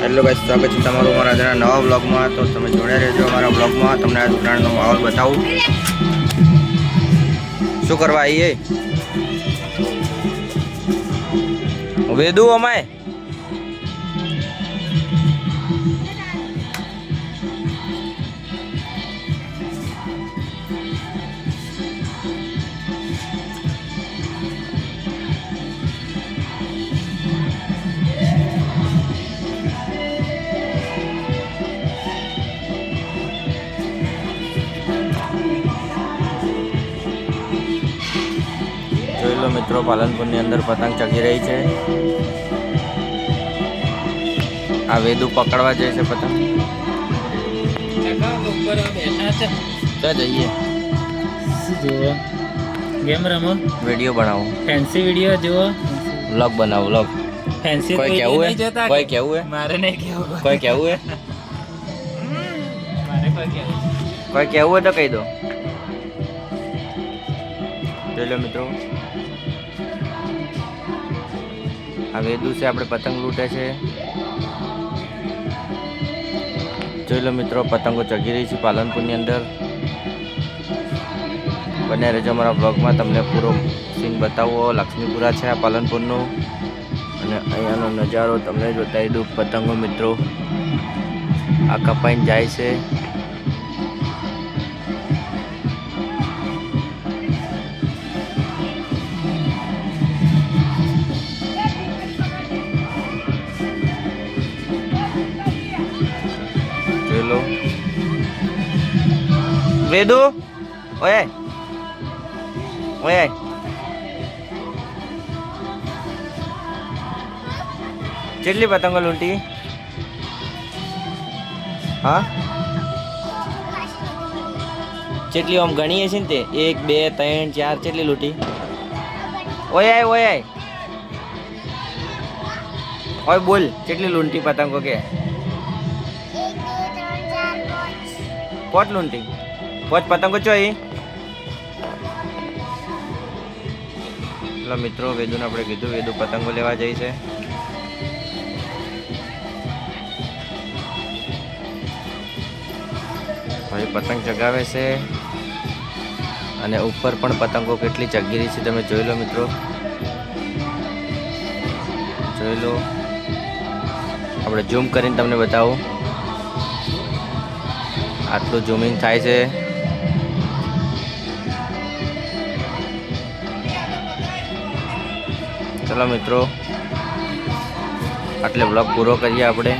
Hello guys, સ્વાગત છે તમારું મારા આજના નવા બ્લોગમાં તો તમે જોડ્યા રહેજો અમારા બ્લોગમાં તમને આ ઉત્તરાયણનો માહોલ બતાવું. શું કરવા આવીએ વેદુ અમાય? મિત્રો પાલનપુરની અંદર પતંગ ચગી રહી છે. આ વેદુ પકડવા જાય છે પતંગ. ક્યાં જઈએ. જુઓ ગેમ રમો. વીડિયો બનાવો. ફેન્સી વીડિયો જુઓ. વ્લોગ બનાવો વ્લોગ ફેન્સી કોઈ કેવું હે? કોઈ કેવું હે? મારે નહીં કેવું કોઈ કેવું હે? મારે કોઈ કેવું કોઈ કેવું હોય તો કહી દો. જોઈ મિત્રો. આ વેદુ છે આપણે પતંગ લૂંટે છે. જોઈ લો મિત્રો, પતંગો ચગી રહી છે પાલનપુરની અંદર. બને રહેજો અમારા બ્લોગમાં તમને પૂરો સીન બતાવો. લક્ષ્મીપુરા છે આ પાલનપુરનું. અને અહીંયાનો નજારો તમને બતાવી દઉં પતંગો મિત્રો. આ કપાઈને જાય છે. વેદુ? ઓય ઓય કેટલી પતંગો લૂંટી? હા? કેટલી આમ ગણીએ છે ને તે? એક, બે, ત્રણ, ચાર, કેટલી લૂંટી? ઓય ઓય ઓય બોલ, કેટલી લૂંટી પતંગો કે? લૂંટી પોચ પતંગો ચોઈ એટલે મિત્રો, વેદુને આપણે કીધું, વેદુ પતંગો લેવા જઈ છે. પતંગ ચગાવે છે. અને ઉપર પણ પતંગો કેટલી ચગીરી છે, તમે જોઈ લો મિત્રો. જોઈ લો. આપણે ઝૂમ કરીને તમને બતાવું. આટલું ઝૂમિંગ થાય છે. ચલો મિત્રો આટલે બ્લોગ પૂરો કરીએ આપણે.